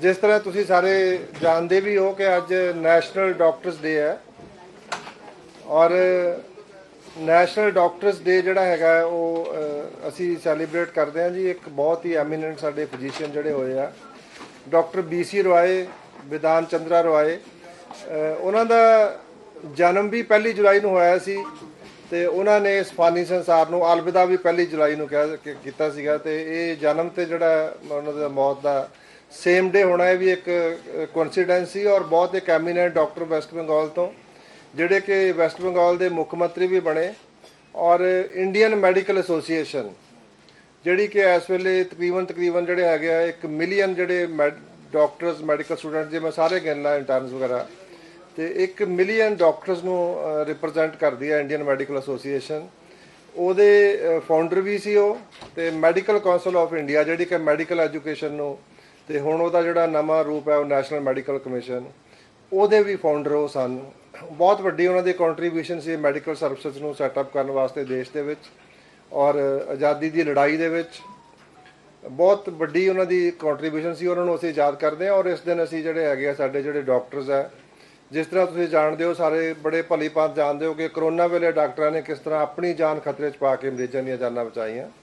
ਜਿਸ ਤਰ੍ਹਾਂ ਤੁਸੀਂ ਸਾਰੇ ਜਾਣਦੇ ਵੀ ਹੋ ਕਿ ਅੱਜ ਨੈਸ਼ਨਲ ਡਾਕਟਰਸ ਡੇ ਹੈ ਔਰ ਨੈਸ਼ਨਲ ਡਾਕਟਰਸ ਡੇ ਜਿਹੜਾ ਹੈਗਾ ਉਹ ਅਸੀਂ ਸੈਲੀਬ੍ਰੇਟ ਕਰਦੇ ਹਾਂ ਜੀ। ਇੱਕ ਬਹੁਤ ਹੀ ਐਮੀਨੈਂਟ ਸਾਡੇ ਫਿਜ਼ੀਸ਼ੀਅਨ ਜਿਹੜੇ ਹੋਏ ਆ, ਡਾਕਟਰ ਬੀਸੀ ਰੋਏ, ਵਿਧਾਨ ਚੰਦਰਾ ਰੋਏ। ਉਹਨਾਂ ਦਾ ਜਨਮ ਵੀ ਪਹਿਲੀ ਜੁਲਾਈ ਨੂੰ ਹੋਇਆ ਸੀ ਤੇ ਉਹਨਾਂ ਨੇ ਇਸ ਫਾਨੀ ਸੰਸਾਰ ਨੂੰ ਅਲਵਿਦਾ ਵੀ ਪਹਿਲੀ ਜੁਲਾਈ ਨੂੰ ਕਿਹਾ ਕੀਤਾ ਸੀਗਾ ਤੇ ਇਹ ਜਨਮ ਤੇ ਜਿਹੜਾ ਉਹਨਾਂ ਦਾ ਮੌਤ ਦਾ ਸੇਮ ਡੇ ਹੋਣਾ ਇਹ ਵੀ ਇੱਕ ਕੋਇਨਸੀਡੈਂਸ ਸੀ ਔਰ ਬਹੁਤ ਇੱਕ ਐਮੀਨੈਂਟ ਡਾਕਟਰ ਵੈਸਟ ਬੰਗਾਲ ਤੋਂ, ਜਿਹੜੇ ਕਿ ਵੈਸਟ ਬੰਗਾਲ ਦੇ ਮੁੱਖ ਮੰਤਰੀ ਵੀ ਬਣੇ ਔਰ ਇੰਡੀਅਨ ਮੈਡੀਕਲ ਐਸੋਸੀਏਸ਼ਨ ਜਿਹੜੀ ਕਿ ਇਸ ਵੇਲੇ ਤਕਰੀਬਨ ਤਕਰੀਬਨ ਜਿਹੜੇ ਹੈਗੇ ਆ 1 ਮਿਲੀਅਨ ਜਿਹੜੇ ਡਾਕਟਰਸ ਮੈਡੀਕਲ ਸਟੂਡੈਂਟ ਜੇ ਮੈਂ ਸਾਰੇ ਗਿਣ ਇੰਟਰਨਸ ਵਗੈਰਾ, ਤੇ 1 ਮਿਲੀਅਨ ਡਾਕਟਰਸ ਨੂੰ ਰਿਪਰੈਜ਼ੈਂਟ ਕਰਦੀ ਹੈ ਇੰਡੀਅਨ ਮੈਡੀਕਲ ਐਸੋਸੀਏਸ਼ਨ ਉਹਦੇ ਫਾਊਂਡਰ ਵੀ ਸੀ ਉਹ, ਤੇ ਮੈਡੀਕਲ ਕਾਉਂਸਲ ਆਫ ਇੰਡੀਆ ਜਿਹੜੀ ਕਿ ਮੈਡੀਕਲ ਐਜੂਕੇਸ਼ਨ ਨੂੰ ਤੇ ਹੁਣ ਉਹਦਾ ਜਿਹੜਾ ਨਵਾਂ ਰੂਪ ਹੈ ਉਹ ਨੈਸ਼ਨਲ ਮੈਡੀਕਲ ਕਮਿਸ਼ਨ ਉਹਦੇ ਵੀ ਫਾਊਂਡਰ ਉਹ ਸਨ। ਬਹੁਤ ਵੱਡੀ ਉਹਨਾਂ ਦੀ ਕੰਟਰੀਬਿਊਸ਼ਨ ਸੀ ਮੈਡੀਕਲ ਸਰਵਿਸਿਜ਼ ਨੂੰ ਸੈਟਅਪ ਕਰਨ ਵਾਸਤੇ ਦੇਸ਼ ਦੇ ਵਿੱਚ ਔਰ ਆਜ਼ਾਦੀ ਦੀ ਲੜਾਈ ਦੇ ਵਿੱਚ। ਬਹੁਤ ਵੱਡੀ ਉਹਨਾਂ ਦੀ ਕੰਟਰੀਬਿਊਸ਼ਨ ਸੀ, ਉਹਨਾਂ ਨੂੰ ਅਸੀਂ ਯਾਦ ਕਰਦੇ ਹਾਂ ਔਰ ਇਸ ਦਿਨ ਅਸੀਂ ਜਿਹੜੇ ਹੈਗੇ ਆ, ਸਾਡੇ ਜਿਹੜੇ ਡਾਕਟਰਸ ਆ, ਜਿਸ ਤਰ੍ਹਾਂ ਤੁਸੀਂ ਜਾਣਦੇ ਹੋ, ਸਾਰੇ ਬੜੇ ਭਲੀ ਭਾਂਤ ਜਾਣਦੇ ਹੋ ਕਿ ਕਰੋਨਾ ਵੇਲੇ ਡਾਕਟਰਾਂ ਨੇ ਕਿਸ ਤਰ੍ਹਾਂ ਆਪਣੀ ਜਾਨ ਖਤਰੇ 'ਚ ਪਾ ਕੇ ਮਰੀਜ਼ਾਂ ਦੀਆਂ ਜਾਨਾਂ ਬਚਾਈਆਂ।